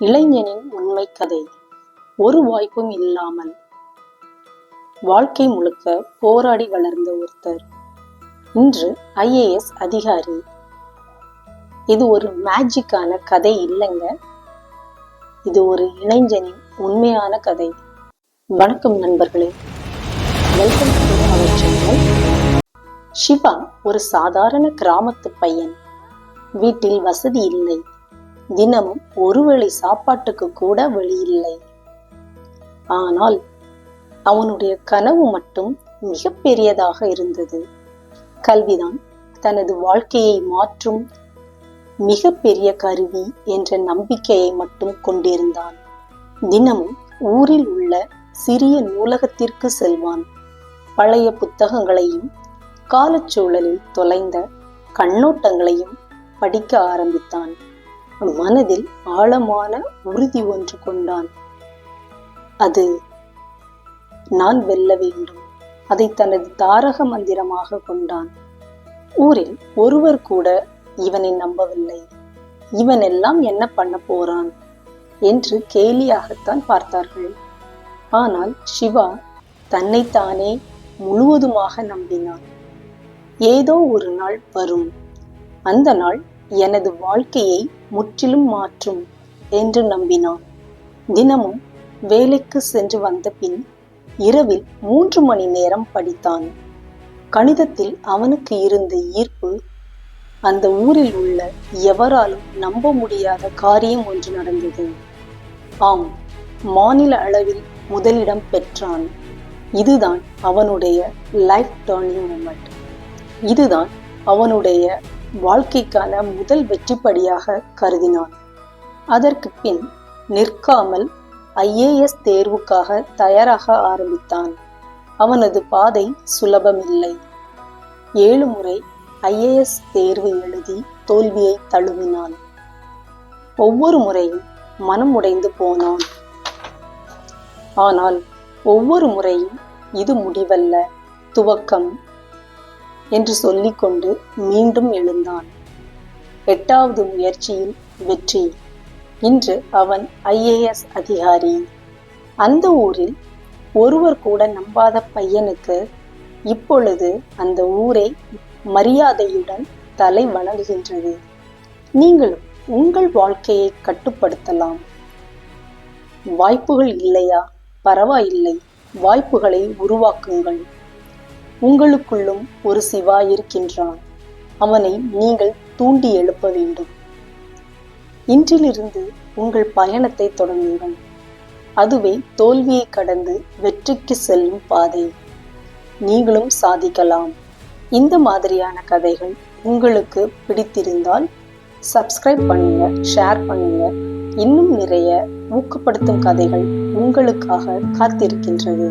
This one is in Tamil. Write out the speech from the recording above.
இளைஞனின் உண்மை கதை ஒரு வாய்ப்பும் இல்லாமல். வாழ்க்கை முழுக்க போராடி வளர்ந்த ஒருத்தர். இன்று ஐஏஎஸ் அதிகாரி. இது ஒரு மேஜிக்கான கதை இல்லைங்க. இது ஒரு இளைஞனின் உண்மையான கதை. வணக்கம் நண்பர்களே. Welcome to our channel Shiva ஒரு சாதாரண கிராமத்து பையன். வீட்டில் வசதி இல்லை. தினமும் ஒருவேளை சாப்பாட்டுக்கு கூட வழியில்லை ஆனால் அவனுடைய கனவு மட்டும் மிக பெரியதாக இருந்தது. கல்விதான் தனது வாழ்க்கையை மாற்றும் மிக பெரிய கருவி என்ற நம்பிக்கையை மட்டும் கொண்டிருந்தான். தினமும் ஊரில் உள்ள சிறிய நூலகத்திற்கு செல்வான். பழைய புத்தகங்களையும் காலச்சூழலில் தொலைந்த கண்ணோட்டங்களையும் படிக்க ஆரம்பித்தான். மனதில் ஆழமான உறுதி ஒன்று கொண்டான். அது நான் வெல்ல வேண்டும். அதை தனது தாரக மந்திரமாக கொண்டான். ஊரில் ஒருவர் கூட இவனை நம்பவில்லை. இவன் எல்லாம் என்ன பண்ண போறான்? என்று கேலியாகத்தான் பார்த்தார்கள். ஆனால் சிவா தன்னைத்தானே முழுவதுமாக நம்பினான். ஏதோ ஒரு நாள் வரும். அந்த நாள் எனது வாழ்க்கையை முற்றிலும் மாற்றும் என்று நம்பினான். தினமும் வேலைக்கு சென்று வந்த பின் இரவில் மூன்று மணி நேரம் படித்தான். கணிதத்தில் அவனுக்கு இருந்த ஈர்ப்பு அந்த ஊரில் உள்ள எவராலும் நம்ப முடியாத காரியம் ஒன்று நடந்தது. ஆம் மாநில அளவில் முதலிடம் பெற்றான். இதுதான் அவனுடைய லைஃப் டேர்னிங் மூமெண்ட் இதுதான் அவனுடைய வாழ்க்கைக்கான முதல் வெற்றிப்படியாக கருதினான். அதற்கு பின் நிற்காமல் ஐஏஎஸ் தேர்வுக்காக தயாராக ஆரம்பித்தான். அவனது பாதை சுலபமில்லை. ஏழு முறை ஐஏஎஸ் தேர்வு எழுதி தோல்வியை தழுவினான். ஒவ்வொரு முறையும் மனம் உடைந்து போனான். ஆனால் ஒவ்வொரு முறையும் இது முடிவல்ல. துவக்கம் என்று சொல்லிக்கொண்டு மீண்டும் எழுந்தான். எட்டாவது முயற்சியில் வெற்றி. இன்று அவன் ஐஏஎஸ் அதிகாரி. அந்த ஊரில் ஒருவர் கூட நம்பாத பையனுக்கு இப்பொழுது அந்த ஊரை மரியாதையுடன் தலை வணங்குகின்றது. நீங்களும் உங்கள் வாழ்க்கையை கட்டுப்படுத்தலாம். வாய்ப்புகள் இல்லையா? பரவாயில்லை. வாய்ப்புகளை உருவாக்குங்கள். உங்களுக்குள்ளும் ஒரு சிவா இருக்கின்றான். அவனை நீங்கள் தூண்டி எழுப்ப வேண்டும். இன்றிலிருந்து உங்கள் பயணத்தை தொடங்குங்கள். அதுவே தோல்வியை கடந்து வெற்றிக்கு செல்லும் பாதை. நீங்களும் சாதிக்கலாம். இந்த மாதிரியான கதைகள் உங்களுக்கு பிடித்திருந்தால் சப்ஸ்கிரைப் பண்ணுங்க ஷேர் பண்ணுங்க. இன்னும் நிறைய ஊக்கப்படுத்தும் கதைகள் உங்களுக்காக காத்திருக்கின்றது.